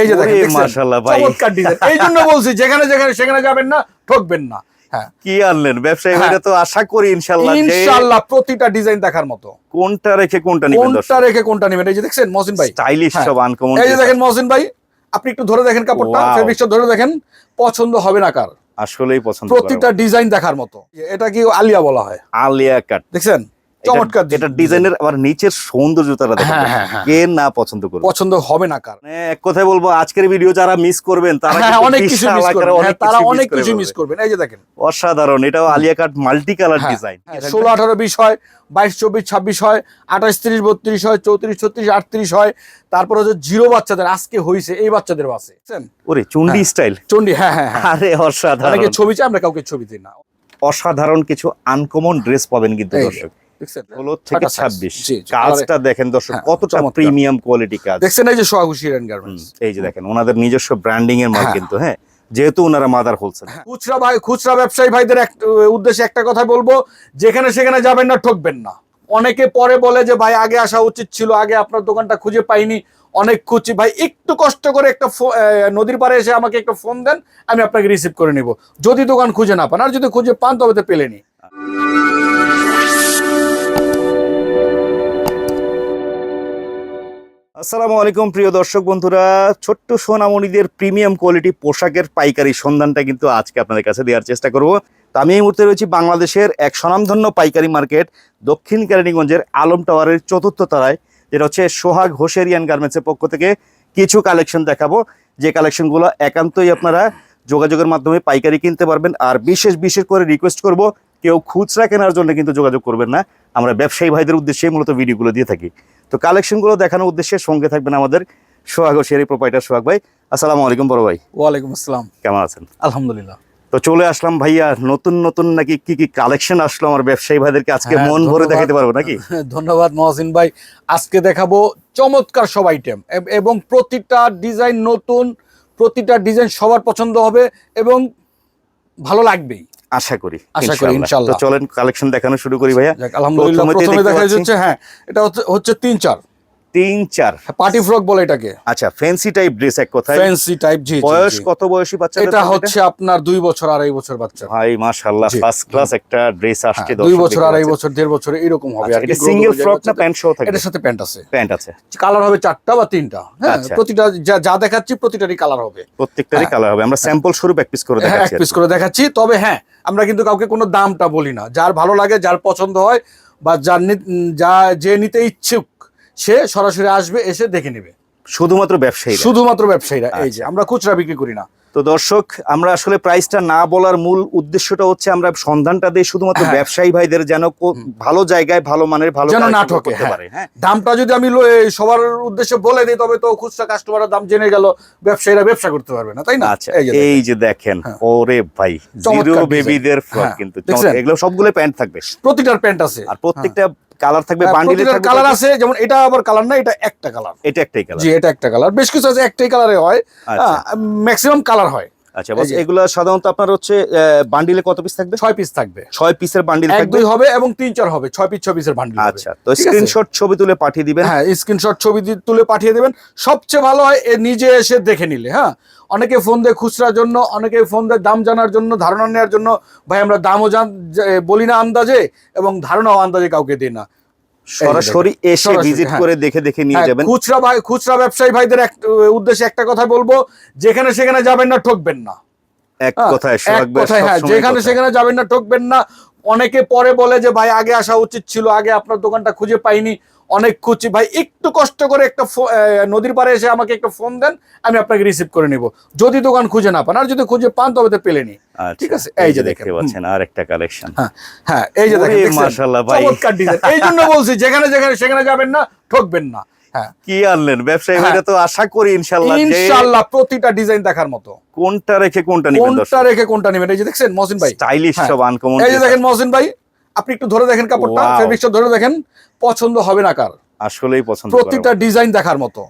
এই যে দেখেন মাশাআল্লাহ ভাই। চমৎকার ডিজাইন এই জন্য বলছি যেখানে যেখানে সেখানে যাবেন না ঠকবেন না। হ্যাঁ। কি আনলেন? ব্যবসায়ী হ্যাঁ। তো আশা করি ইনশাল্লাহ যে ইনশাআল্লাহ প্রতিটা ডিজাইন দেখার মতো। কোনটা রেখে কোনটা নিবেন কোনটা রেখে কোনটা নেবেন? এই যে দেখছেন মহসিন ভাই। স্টাইলিশ হ্যাঁ। সব আনকমন এই যে দেখেন মহসিন ভাই আপনি একটু ধরে দেখেন কাপড়টা. ফেব্রিক্সটা ধরে দেখেন পছন্দ হবে না কার? আসলেই পছন্দ প্রতিটা ডিজাইন দেখার মতো। এটা কি আলিয়া বলা হয়? আলিয়া কাট। দেখছেন? চমৎকার। এটা ডিজাইনের আবার নিচের সৌন্দর্যতাটা দেখেন হ্যাঁ, হ্যাঁ, হ্যাঁ। কে না পছন্দ করবে? পছন্দ হবে না কার? মানে এক কথায় বলব আজকের ভিডিও যারা মিস করবেন তারা অনেক কিছু মিস করবেন। তারা অনেক কিছু মিস করবেন। এই যে দেখেন। অসাধারণ এটাও Alia cut multi colour design ষোলো আঠারো বিশ হয় বাইশ চব্বিশ ছাব্বিশ হয় আঠাশ তিরিশ বত্রিশ হয় চৌত্রিশ ছত্রিশ আটত্রিশ হয়। তারপরে হচ্ছে জিরো বাচ্চাদের আজকে হয়েছে এই বাচ্চাদের বাসে? ওরে চুন্ডি স্টাইল চন্ডি হ্যাঁ হ্যাঁ হ্যাঁ। আরে অসাধারণ। অনেকে ছবি চাই আমরা কাউকে ছবি দিই না। অসাধারণ কিছু আনকমন ড্রেস পাবেন কিন্তু দর্শক। দেখছেন? থেকে ছাব্বিশ। জি, জি। কাজটা দেখেন দর্শক হ্যাঁ, কতটা চমৎকার। প্রিমিয়াম কোয়ালিটি কাজ। দেখছেন এই যে সোহাগুশি এন্ড গার্মেন্টস এই যে দেখেন ওনাদের নিজস্ব ব্র্যান্ডিং এর মাল হ্যাঁ। কিন্তু হ্যাঁ যেহেতু ওনারা মাদার হোলসেল খুচরা ভাই খুচরা ব্যবসায়ী ভাইদের উদ্দেশ্যে একটা কথা বলব যেখানে সেখানে যাবেন না ঠকবেন না। অনেকে পরে বলে যে ভাই আগে আসা উচিত ছিল আগে আপনার দোকানটা খুঁজে পাইনি অনেক খুঁজছি ভাই একটু কষ্ট করে একটা নদীর পাড়ে এসে আমাকে একটা ফোন দেন আমি আপনাকে রিসিভ করে নিব। যদি দোকান খুঁজে না পান আর যদি খুঁজে পান তবে তো পেলেনি আসসালামু আলাইকুম, প্রিয় দর্শক বন্ধুরা। ছোট্ট সোনামণিদের প্রিমিয়াম কোয়ালিটি পোশাকের পাইকারি সন্ধানটা কিন্তু আজকে আপনাদের কাছে দেওয়ার চেষ্টা করব। তো আমি এই মুহূর্তে রয়েছি বাংলাদেশের এক স্বনামধন্য পাইকারি মার্কেট, দক্ষিণ কেরানীগঞ্জের আলম টাওয়ারের চতুর্থ তলায়, যেটা হচ্ছে সোহাগ হোসেরিয়ান গার্মেন্টসের পক্ষ থেকে কিছু কালেকশন দেখাবো। যে কালেকশনগুলো একান্তই আপনারা যোগাযোগের মাধ্যমে পাইকারি কিনতে পারবেন। আর বিশেষ বিশেষ করে রিকোয়েস্ট করব, কেউ খুচরা কেনার জন্য কিন্তু যোগাযোগ করবেন না। আমরা ব্যবসায়ী ভাইদের উদ্দেশ্যে মূলত ভিডিওগুলো দিয়ে থাকি। তো কালেকশনগুলো দেখানোর উদ্দেশ্যে সঙ্গে থাকবেন আমাদের সোহাগ হোসিয়ারি প্রোপাইটার সোহাগ ভাই। আসসালামু আলাইকুম বড় ভাই। ওয়ালাইকুম আসসালাম। কেমন আছেন? আলহামদুলিল্লাহ। তো চলে আসলাম ভাইয়া নতুন নতুন নাকি কি কি কালেকশন আসলো আমার ব্যবসায়ী ভাইদেরকে? আজকে হ্যাঁ, মন ভরে দেখাতে পারব নাকি? ধন্যবাদ মহসিন ভাই। আজকে দেখাবো চমৎকার সব আইটেম এবং প্রতিটা ডিজাইন নতুন প্রতিটা ডিজাইন সবার পছন্দ হবে এবং ভালো লাগবেই। আশা করি আশা করি, ইনশাআল্লাহ। চলেন কালেকশন দেখানো শুরু করি ভাইয়া। আলহামদুলিল্লাহ প্রথমে দেখা যাচ্ছে হ্যাঁ এটা হচ্ছে- হচ্ছে তিন চার। তিন চার পার্টি ফ্রক বলে এটাকে। আচ্ছা ফ্যান্সি টাইপ ড্রেস এক কথায়। ফ্যান্সি টাইপ জি বয়স কত বয়সী বাচ্চা এটা হচ্ছে আপনার দুই বছর আড়াই বছর বাচ্চা। ভাই মাশাআল্লাহ। ফার্স্ট ক্লাস একটা ড্রেস হ্যাঁ, আসছে দুই বছর আড়াই বছর দেড় বছর এরকম হবে। আর এটা সিঙ্গেল ফ্রক না প্যান্ট সহ থাকবে? এটার সাথে প্যান্ট আছে। প্যান্ট আছে। কালার হবে চারটা বা তিনটা। হ্যাঁ আচ্ছা। প্রতিটা যা- যা দেখাচ্ছি প্রতিটারই কালার হবে। প্রত্যেকটারই হ্যাঁ। কালার হবে। আমরা স্যাম্পল স্বরূপ এক পিস করে হ্যাঁ এক দেখাচ্ছি পিস করে দেখাচ্ছি। তবে হ্যাঁ আমরা কিন্তু কাউকে কোনো দামটা বলি না। যার ভালো লাগে যার পছন্দ হয় বা যার যা যে নিতে ইচ্ছুক সে সরাসরি আসবে এসে দেখে নেবে। শুধুমাত্র ব্যবসায়ী শুধুমাত্র ব্যবসায়ীরা। এই যে আচ্ছা। আমরা খুচরা বিক্রি করি না। তো দর্শক আমরা আসলে প্রাইসটা না বলার মূল উদ্দেশ্যটা হচ্ছে আমরা সন্ধানটা দিই শুধুমাত্র হ্যাঁ। ব্যবসায়ী ভাইদের যেন ভালো জায়গায় ভালো মানের ভালো যেন না ঠকে, হ্যাঁ। হ্যাঁ। দামটা যদি আমি সবার উদ্দেশ্যে বলে দিই তবে তো খুচরা কাস্টমারের দাম জেনে গেল ব্যবসায়ীরা ব্যবসা করতে পারবে না তাই না? আচ্ছা এই যে দেখেন। ওরে ভাই জিরো বেবিদের ফ্রক কিন্তু এগুলো সবগুলো প্যান্ট থাকবে। প্রতিটার প্যান্ট আছে। আর প্রত্যেকটা কালার থাকবে হ্যাঁ, বান্ডিলে থাকবে কালার আছে যেমন এটা আবার কালার না এটা একটা কালার এটা একটাই কালার জি এটা একটা কালার বেশ কিছু আছে একটাই কালারে হয়। আচ্ছা। ম্যাক্সিমাম কালার হয়। আচ্ছা বস এগুলো সাধারণত আপনার হচ্ছে বান্ডিলে কত পিস থাকবে? ছয় পিস থাকবে। ছয় পিসের বান্ডিল এক থাকবে? দুই হবে এবং তিন চার হবে। ছয় পিস ছয় পিসের বান্ডিল আচ্ছা তো স্ক্রিনশট ছবি তুলে পাঠিয়ে দিবেন। হ্যাঁ স্ক্রিনশট ছবি তুলে পাঠিয়ে দেবেন। সবচেয়ে ভালো হয় নিজে এসে দেখে নিলে হ্যাঁ? অনেকে ফোন দেয় খুচরার জন্য অনেকে ফোন দেয় দাম জানার জন্য ধারণা নেওয়ার জন্য। ভাই আমরা দামও জান বলি না আন্দাজে এবং ধারণাও আন্দাজে কাউকে দিই না। সরাসরি এসে ভিজিট হ্যাঁ। করে দেখে দেখে নিয়ে হ্যাঁ, যাবেন। খুচরা ভাই খুচরা ব্যবসায়ী ভাইদের উদ্দেশ্যে একটা কথা বলব যেখানে সেখানে যাবেন না ঠকবেন না। এক হ্যাঁ, কথায় হ্যাঁ যেখানে সেখানে যাবেন না ঠকবেন না। অনেকে পরে বলে যে ভাই আগে আসা উচিত ছিল আগে আপনার দোকানটা খুঁজে পাইনি। অনেক খুঁজছি ভাই একটু কষ্ট করে একটা নদীর পাড়ে এসে আমাকে একটা ফোন দেন আমি আপনাকে রিসিভ করে নিব। যদি দোকান খুঁজে না পান আর যদি খুঁজে পান তবে তো পেলেনি আচ্ছা, ঠিক আছে, এই যে দেখতে পাচ্ছেন আর একটা কালেকশন হ্যাঁ এই যে দেখেন মাশাআল্লাহ ভাই। চমৎকার ডিজাইন এই জন্য বলছি যেখানে যেখানে সেখানে যাবেন না ঠকবেন না। হ্যাঁ। কি আনলেন? ব্যবসায়ী। ভাইরা তো আশা করি ইনশাআল্লাহ ইনশাআল্লাহ প্রতিটা ডিজাইন দেখার মতো। কোনটা রেখে কোনটা নিবেন কোনটা রেখে কোনটা নেবেন? এই যে দেখছেন মহসিন ভাই? স্টাইলিশ হ্যাঁ। সব আনকমন এই যে দেখেন মহসিন ভাই আপনি একটু ধরে দেখেন কাপড়টা Wow. ফেব্রিক্সটা ধরে দেখেন পছন্দ হবে না কার। আসলেই পছন্দ প্রতিটা ডিজাইন দেখার মতো।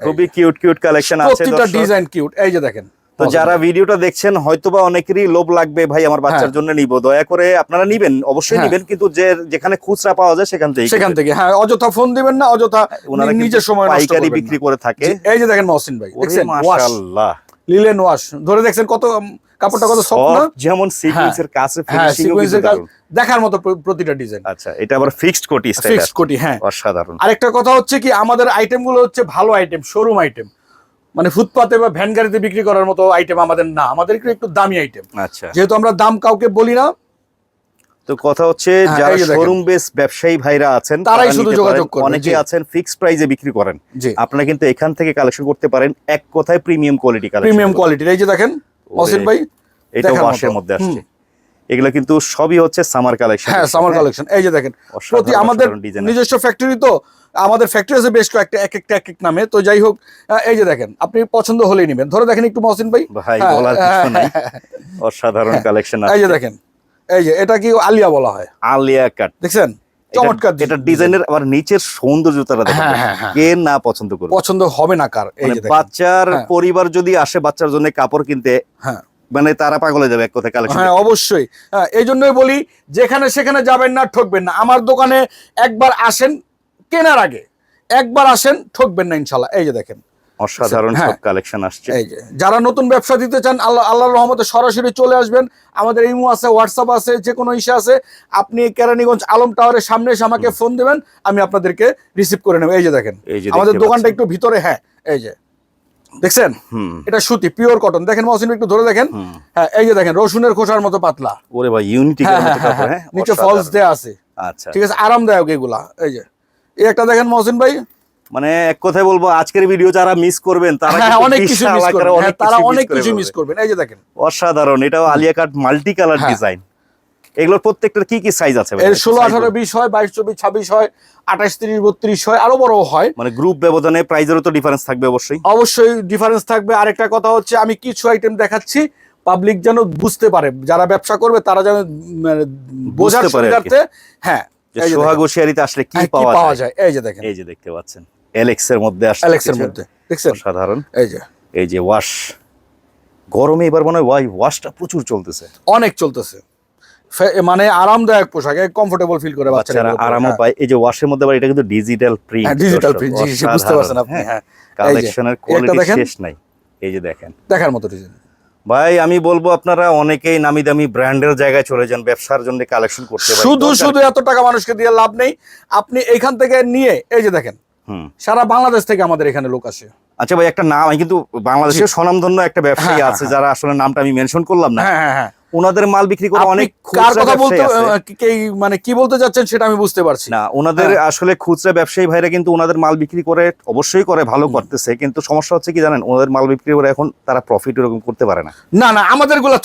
খুবই কিউট কিউট কালেকশন আছে প্রতিটা ডিজাইন কিউট এই যে দেখেন। তো যারা। ভিডিওটা দেখছেন হয়তোবা অনেকেরই লোভ লাগবে ভাই আমার বাচ্চার জন্য নিব। দয়া করে আপনারা নিবেন অবশ্যই হ্যাঁ। নিবেন কিন্তু যে যেখানে খুচরা পাওয়া যায় সেখান থেকে সেখান থেকে হ্যাঁ অযথা ফোন দিবেন না অযথা ওনারা নিজের সময় নষ্ট পাইকারি বিক্রি করে থাকে। এই যে দেখেন মহসিন ভাই মাশাআল্লাহ। লিলেন ওয়াশ ধরে দেখছেন কত কাপড়টা কত সফট না? যেমন সিকোয়েন্সের কাছে হ্যাঁ ফিনিশিং সিকোয়েন্সের কাজ দেখার মতো প্রতিটা ডিজাইন আচ্ছা এটা আবার ফিক্সড কোটি স্টাইল ফিক্সড কোটি হ্যাঁ। অসাধারণ। আরেকটা কথা হচ্ছে কি আমাদের আইটেমগুলো হচ্ছে ভালো আইটেম শোরুম আইটেম মানে ফুটপাতে বা ভ্যান গাড়িতে বিক্রি করার মতো আইটেম আমাদের না। আমাদের একটু একটু দামি আইটেম আচ্ছা। যেহেতু আমরা দাম কাউকে বলি না তো কথা হচ্ছে হ্যাঁ, যারা। শোরুম বেস ব্যবসায়ী ভাইরা আছেন তারাই শুধু যোগাযোগ। করবে, অনেকে আছেন ফিক্সড প্রাইসে বিক্রি করেন। আপনারা কিন্তু এখান থেকে কালেকশন করতে পারেন এক কথায় প্রিমিয়াম কোয়ালিটি কালেকশন প্রিমিয়াম কোয়ালিটির এই যে দেখেন মহসিন ভাই এটা ওয়াশের মধ্যে আসছে। এগুলো কিন্তু সবই হচ্ছে সামার কালেকশন হ্যাঁ সামার কালেকশন এই যে দেখেন প্রতি আমাদের নিজস্ব ফ্যাক্টরি তো আমাদের ফ্যাক্টরি আছে বেশ কয়েকটা এক একটা এক এক নামে। তো যাই হোক এই যে দেখেন আপনি পছন্দ হলেই নেবেন। ধরে দেখেন একটু মহসিন ভাই। ভাই হ্যাঁ, বলার কিছু নাই। হ্যাঁ, অসাধারণ কালেকশন এই যে দেখেন এই যে এটা কি আলিয়া বলা হয়? আলিয়া কাট দেখছেন? চমৎকার এটা ডিজাইনের আবার নিচের সৌন্দর্যতাটা দেখেন। হ্যাঁ, হ্যাঁ, হ্যাঁ। কে না পছন্দ করবে? পছন্দ হবে না কার? এই মানে বাচ্চার। পরিবার যদি আসে বাচ্চার জন্য কাপড় কিনতে হ্যাঁ। মানে তারা পাগল হয়ে যাবে এক কথায় কালেকশন হ্যাঁ অবশ্যই। এই জন্যই বলি যেখানে সেখানে যাবেন না ঠকবেন না। আমার দোকানে একবার আসেন কেনার আগে। একবার আসেন ঠকবেন না ইনশাল্লাহ। এই যে দেখেন। অসাধারণ হ্যাঁ। সব কালেকশন আসছে। এই যে যারা নতুন ব্যবসা দিতে চান আল্লাহ আল্লাহর রহমতে সরাসরি চলে আসবেন। আমাদের ইমো আছে হোয়াটসঅ্যাপ আছে যে কোনো ইসে আছে। আপনি কেরানীগঞ্জ আলম টাওয়ারের সামনে এসে আমাকে ফোন দেবেন আমি আপনাদেরকে রিসিভ করে নেব। এই যে দেখেন আমাদের দোকানটা একটু ভিতরে হ্যাঁ এই যে। দেখছেন? এটা সুতি পিওর কটন দেখেন মহসিন একটু ধরে দেখেন। হ্যাঁ এই যে দেখেন রসুনের খোসার মতো পাতলা। ওরে ভাই ইউনিটি হ্যাঁ, হ্যাঁ নিচে ফলস দেয়া আছে। আচ্ছা। ঠিক আছে আরামদায়ক এগুলা এই যে। এই একটা দেখেন মহসিন ভাই মানে এক কথায় বলব আজকের ভিডিও যারা মিস করবেন তারা অনেক কিছু মিস করবেন। অনেক হ্যাঁ, তারা কিছু অনেক কিছু মিস করবেন। এই যে দেখেন। অসাধারণ এটাও Alia cut multi colour. Design এগুলোর প্রত্যেকটার কি কি সাইজ আছে এর ষোলো আঠারো। বিশ হয় বাইশ চব্বিশ ছাব্বিশ হয় আঠাশ তিরিশ বত্রিশ হয় আরও বড় হয়। মানে গ্রুপ ব্যবধানে প্রাইজেরও তো ডিফারেন্স থাকবে অবশ্যই। অবশ্যই ডিফারেন্স থাকবে। আরেকটা কথা হচ্ছে আমি কিছু আইটেম দেখাচ্ছি পাবলিক যেন বুঝতে পারে যারা ব্যবসা করবে তারা যেন মানে বোঝার। সুবিধার্থে হ্যাঁ সোহাগ। ওশিয়ারিতে আসলে কি হ্যাঁ, পাওয়া যায়? এই যে দেখেন। এই যে দেখতে পাচ্ছেন। এলেক্স এর মধ্যে কিছু। মধ্যে। দেখছেন? অসাধারণ। এই যে। এই যে ওয়াশ। গরমে এবার মনে হয় ওয়াই ওয়াশটা প্রচুর চলতেছে। অনেক চলতেছে। মানে আরামদায়ক পোশাক কমফোর্টেবল ফিল করে বাচ্চারা আরামও হ্যাঁ। পায়। এই যে ওয়াশের মধ্যে আবার এটা কিন্তু ডিজিটাল প্রিন্ট হ্যাঁ ডিজিটাল প্রিন্ট বুঝতে পারছেন আপনি। হ্যাঁ কালেকশনের কোয়ালিটি দেখেন। শেষ নাই। এই যে দেখেন। দেখার মতো ডিজাইন ভাই আমি বলব আপনারা অনেকেই নামি দামি ব্র্যান্ডের জায়গায় চলে যান ব্যবসার জন্য কালেকশন করতে শুধু শুধু এত টাকা মানুষকে দিয়ে লাভ নেই। আপনি এখান থেকে নিয়ে এই যে দেখেন হুম। সারা বাংলাদেশ থেকে আমাদের এখানে লোক আসে। আচ্ছা ভাই একটা নাম কিন্তু বাংলাদেশের স্বনামধন্য একটা ব্যবসায়ী হ্যাঁ, আছে হ্যাঁ, যারা আসলে নামটা আমি মেনশন করলাম না। হ্যাঁ হ্যাঁ হ্যাঁ। ওনাদের মাল বিক্রি করে অনেক কার কথা বলতে মানে কি বলতে চাচ্ছেন সেটা আমি বুঝতে পারছি। না ওনাদের হ্যাঁ। আসলে খুচরা ব্যবসায়ী ভাইরা কিন্তু ওনাদের মাল বিক্রি করে অবশ্যই করে ভালো করতেছে। কিন্তু সমস্যা হচ্ছে কি জানেন ওনাদের মাল বিক্রি করে এখন তারা প্রফিট এরকম করতে পারে না। না না আমাদেরগুলা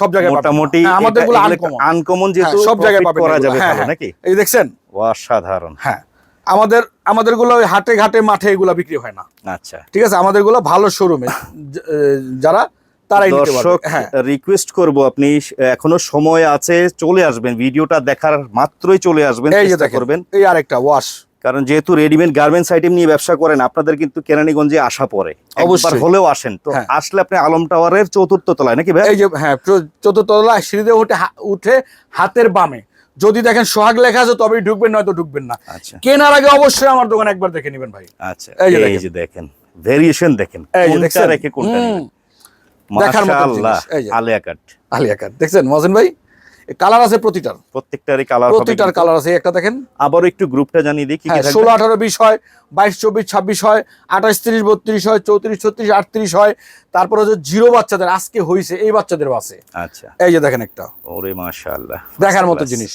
সব জায়গায় মোটামুটি আমাদেরগুলো আনকমন যেহেতু সব জায়গায় করা যাবে হ্যাঁ, হ্যাঁ। নাকি? এই দেখছেন? অসাধারণ। হ্যাঁ আমাদের আমাদেরগুলো ওই হাটে ঘাটে মাঠে এগুলা বিক্রি হয় না। আচ্ছা। ঠিক আছে আমাদেরগুলো ভালো শোরুমে। যারা তারাই দর্শক পারবে। হ্যাঁ। রিকোয়েস্ট করব আপনি এখনও সময় আছে চলে আসবেন। ভিডিওটা দেখার মাত্রই চলে আসবেন চেষ্টা করবেন। এই আরেকটা ওয়াশ কারণ যেহেতু রেডিমেড গার্মেন্টস আইটেম নিয়ে ব্যবসা করেন আপনাদের কিন্তু কেরানীগঞ্জে আসা পরে একবার অবশ্যই। হলেও আসেন। তো হ্যাঁ। আসলে আপনি আলম টাওয়ারের চতুর্থ তলায় নাকি ভাই? এই যে হ্যাঁ চতুর্থ তলায় সিঁড়িতে উঠে উঠে হাতের বামে। যদি দেখেন সোহাগ লেখা আছে তবেই ঢুকবেন নয়তো ঢুকবেন না। আচ্ছা। কেনার আগে অবশ্যই আমার দোকান একবার দেখে নেবেন ভাই। আচ্ছা। এই যে দেখেন। ভেরিয়েশন দেখেন কোনটা রেখে কোনটা দেখার মতো। আলিয়া কাট আলিয়া কাট দেখছেন মহাজন ভাই? কালার আছে প্রতিটার। প্রত্যেকটারই কালার প্রতিটার কালার আছে একটা দেখেন। আবারও একটু গ্রুপটা জানিয়ে দিই কি কি হ্যাঁ ষোলো আঠারো বিশ হয় বাইশ চব্বিশ ছাব্বিশ হয় আঠাশ তিরিশ বত্রিশ হয় চৌত্রিশ ছত্রিশ আটত্রিশ হয়। তারপর হচ্ছে জিরো বাচ্চাদের আজকে হয়েছে এই বাচ্চাদের বাসে। আচ্ছা। এই যে দেখেন একটা। ওরে মাশাআল্লাহ। দেখার মতো জিনিস।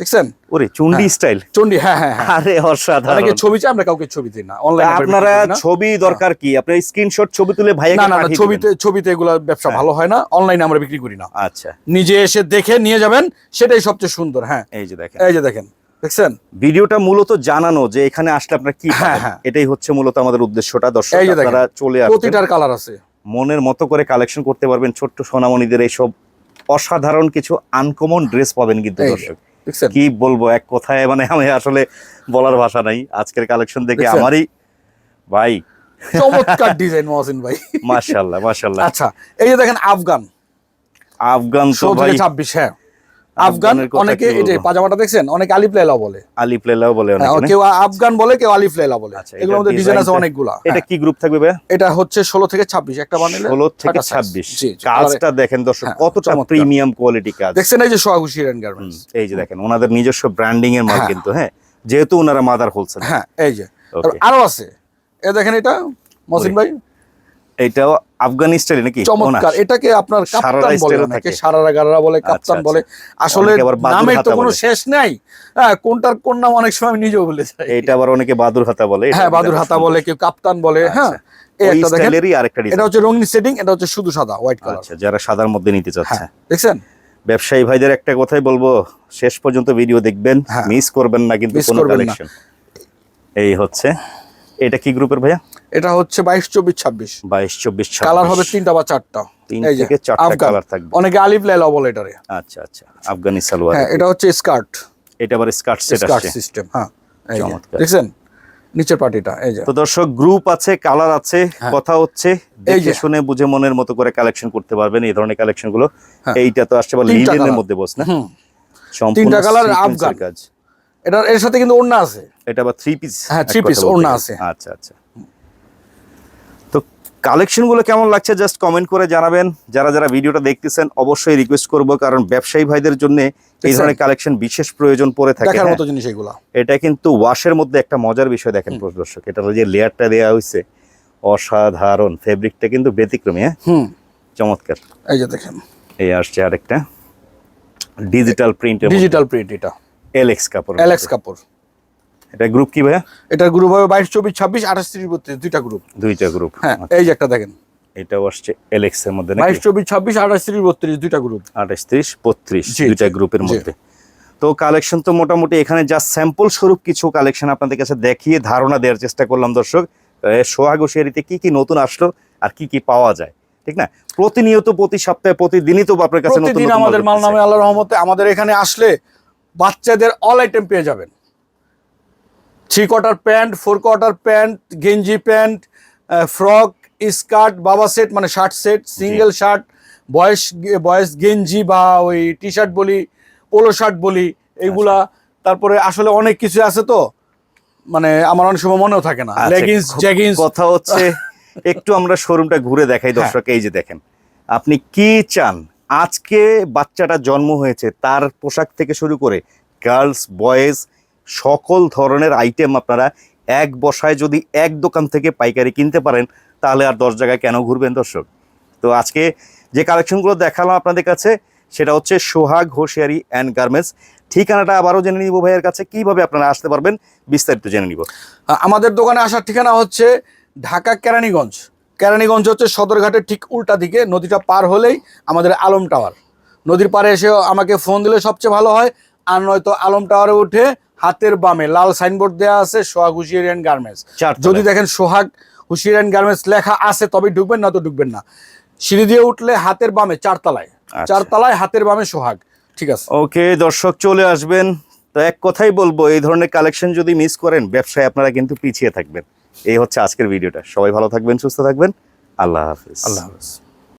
দেখছেন? ওরে চুন্ডি স্টাইল। চন্ডি হ্যাঁ হ্যাঁ হ্যাঁ। আরে অসাধারণ। অনেকে ছবি চাই আমরা কাউকে ছবি দিই না। অনলাইনে আপনারা ছবি দরকার কি? আপনার স্ক্রিনশট ছবি তুলে ভাইয়াকে না না ছবিতে ছবিতে এগুলো ব্যবসা হ্যাঁ। ভালো হয় না। অনলাইনে আমরা বিক্রি করি না। আচ্ছা। নিজে এসে দেখে নিয়ে যাবেন সেটাই সবচেয়ে সুন্দর হ্যাঁ। এই যে দেখেন। এই যে দেখেন দেখছেন? ভিডিওটা মূলত জানানো যে এখানে আসলে আপনারা কি হ্যাঁ, হ্যাঁ। এটাই হচ্ছে মূলত আমাদের উদ্দেশ্যটা। দর্শক আপনারা চলে আসবেন। প্রতিটার কালার আছে। মনের মতো করে কালেকশন করতে পারবেন। ছোট্ট সোনামণিদের এইসব অসাধারণ কিছু আনকমন ড্রেস পাবেন কিন্তু দর্শক। কি বলব এক কথায় মানে আমি আসলে বলার ভাষা নাই। আজকের কালেকশন দেখে আমারই ভাই। চমৎকার ডিজাইন মহসিন ভাই। মাশাল্লাহ মাশাল্লাহ আচ্ছা এই যে দেখেন আফগান। আফগান তো ভাই থেকে ছাব্বিশ হ্যাঁ। আফগান অনেকে এই যে পাজামাটা দেখছেন? অনেকে আলিফ লেলা বলে। আলিফ লেলাও বলে হ্যাঁ, অনেকে কেউ আফগান বলে কেউ আলিফ লেলা বলে। আচ্ছা, এগুলোর মধ্যে ডিজাইন আছে অনেকগুলা। এটা হ্যাঁ, কি গ্রুপ থাকবে ভাই এটা হচ্ছে ষোলো থেকে ছাব্বিশ একটা বানিলে ষোলো থেকে ছয়টা size। ছাব্বিশ। জি, জি, কাজটা দেখেন দর্শক হ্যাঁ, কতটা প্রিমিয়াম কোয়ালিটি কাজ। দেখছেন এই যে সোহাগুশি রেন গার্মেন্টস এই যে দেখেন ওনাদের নিজস্ব ব্র্যান্ডিং এর মাল। কিন্তু হ্যাঁ? যেহেতু ওনারা মাদার হোলসেল হ্যাঁ এই যে। আরও আছে। এ দেখেন এটা মহসিন ভাই এটাও আফগানিস্তানি নাকি? চমৎকার। এটাকে আপনার কাপ্তান বলে অনেকে সারারা গারারা বলে কাপ্তান আচ্ছা। বলে। আসলে নামের তো কোনো শেষ নাই। হ্যাঁ কোনটার কোন নাম অনেক সময় নিজেও বলে যাই। এটা আবার অনেকে বাদুর হাতা বলে। হ্যাঁ বাদুর হাতা বলে কেউ কাপ্তান বলে হ্যাঁ। আচ্ছা। আরেকটা এটা হচ্ছে রঙিন সেটিং এটা হচ্ছে শুধু সাদা হোয়াইট কালার আচ্ছা যারা সাদার মধ্যে নিতে চাচ্ছে। হ্যাঁ দেখছেন? ব্যবসায়ী ভাইদের একটা কথাই বলব শেষ পর্যন্ত ভিডিও দেখবেন হ্যাঁ। মিস করবেন না কিন্তু কোনো কালেকশন এই হচ্ছে এটা কি গ্রুপের ভাইয়া? এটা হচ্ছে বাইশ চব্বিশ ছাব্বিশ। বাইশ চব্বিশ কালার হবে তিনটা বা চারটা। তিন এই থেকে চারটা আফগান। কালার থাকবে। অনেকে আলিফ লেলা বলে এটারে। আচ্ছা আচ্ছা। আফগানি সালোয়ার। হ্যাঁ এটা হচ্ছে স্কার্ট। এটা আবার স্কার্ট সেট স্কার্ট সিস্টেম হ্যাঁ। এই চমৎকার। দেখছেন? নিচের পার্টিটা এই যে। তো দর্শক গ্রুপ আছে কালার আছে হ্যাঁ। কথা হচ্ছে। দেখে। শুনে বুঝে মনের মতো করে কালেকশন করতে পারবেন এই ধরনের কালেকশনগুলো। এইটা তো আসছে লিলেনের মধ্যে বস না? তিনটা colour আফগান। কাজ। এটা এর সাথে কিন্তু ওড়না আছে। এটা আবার থ্রি পিস হ্যাঁ, three piece, ওড়না আছে। আচ্ছা আচ্ছা। তো কালেকশনগুলো কেমন লাগছে? জাস্ট কমেন্ট করে জানাবেন। যারা যারা ভিডিওটা দেখতেছেন অবশ্যই রিকোয়েস্ট করব কারণ ব্যবসায়ী ভাইদের জন্য এই ধরনের কালেকশন বিশেষ প্রয়োজন পড়ে থাকে দেখার হ্যাঁ। মতো জিনিস এগুলা। এটা কিন্তু ওয়াশের মধ্যে একটা মজার বিষয় দেখেন দর্শক এটার যে লেয়ারটা দেওয়া হয়েছে অসাধারণ ফেব্রিকটা কিন্তু ব্যতিক্রমী হ্যাঁ। চমৎকার। এই যে দেখেন। এই আসছে আরেকটা। ডিজিটাল প্রিন্ট ডিজিটাল প্রিন্ট এটা। এলএক্স কাপড় অ্যালেক্স কাপড় এটা গ্রুপ কি ভাইয়া? এটার গ্রুপ হবে বাইশ চব্বিশ ছাব্বিশ আঠাশ ত্রিশ বত্রিশ দুইটা গ্রুপ দুইটা গ্রুপ হ্যাঁ এই যে একটা দেখেন। এটাও আসছে এলএক্স এর মধ্যে বাইশ চব্বিশ ছাব্বিশ আঠাশ ত্রিশ বত্রিশ দুইটা গ্রুপ আঠাশ ত্রিশ বত্রিশ দুইটা গ্রুপের মধ্যে। তো কালেকশন তো মোটামুটি এখানে যা স্যাম্পল স্বরূপ কিছু কালেকশন আপনাদের কাছে দেখিয়ে ধারণা দেওয়ার চেষ্টা করলাম দর্শক। সোহাগ শেয়ারিতে কি কি নতুন আসলো আর কি কি পাওয়া যায় ঠিক না? প্রতিনিয়ত প্রতি সপ্তাহে প্রতিদিনই তো আপনার কাছে নতুন আমাদের মাল নামে আল্লাহ রহমতে আমাদের এখানে আসলে বাচ্চাদের অল আইটেম পেয়ে যাবেন। Three quarter pant four quarter pant গেঞ্জি প্যান্ট ফ্রক স্কার্ট বাবা সেট মানে শার্ট সেট সিঙ্গেল শার্ট বয়স বয়স গেঞ্জি বা ওই টি শার্ট বলি পোলো শার্ট বলি এইগুলা তারপরে আসলে অনেক কিছু আছে তো মানে আমার অনেক সময় মনেও থাকে না। আচ্ছা, লেগিংস ক- জ্যাগিংস কথা হচ্ছে একটু আমরা শোরুমটা ঘুরে দেখাই হ্যাঁ। দর্শক এই যে দেখেন আপনি কি চান? আজকে বাচ্চাটা জন্ম হয়েছে, তার পোশাক থেকে শুরু করে গার্লস বয়েজ সকল ধরনের আইটেম আপনারা এক বসায় যদি এক দোকান থেকে পাইকারি কিনতে পারেন, তাহলে আর দশ জায়গায় কেন ঘুরবেন দর্শক? তো আজকে যে কালেকশনগুলো দেখালাম আপনাদের কাছে, সেটা হচ্ছে সোহাগ হোশিয়ারি অ্যান্ড গার্মেন্টস ঠিকানাটা আবারও জেনে নিব ভাইয়ের কাছে, কীভাবে আপনারা আসতে পারবেন, বিস্তারিত জেনে নিব। আমাদের দোকানে আসার ঠিকানা হচ্ছে ঢাকা কেরানীগঞ্জ। কেরানীগঞ্জ হচ্ছে সদরঘাটের ঠিক উল্টা দিকে নদীটা পার হলেই আমাদের আলম টাওয়ার। নদীর পাড়ে এসে আমাকে ফোন দিলে সবচেয়ে ভালো হয় আর নয়তো আলম টাওয়ারে উঠে হাতের বামে লাল সাইনবোর্ড দেওয়া আছে সোহাগ হুশিয়ারিয়ান গার্মেন্টস। যদি দেখেন সোহাগ হুশিয়ারিয়ান গার্মেন্টস লেখা আছে তবে ঢুকবেন না তো ঢুকবেন না। সিঁড়ি দিয়ে উঠলে হাতের বামে চারতলায়। আচ্ছা। চারতলায় হাতের বামে সোহাগ ঠিক আছে। ওকে দর্শক চলে আসবেন। তো এক কথাই বলব এই ধরনের কালেকশন যদি মিস করেন ব্যবসায় আপনারা কিন্তু পিছিয়ে থাকবেন। এই হচ্ছে আজকের ভিডিওটা। সবাই ভালো থাকবেন সুস্থ থাকবেন। আল্লাহ হাফিজ। আল্লাহ হাফেজ।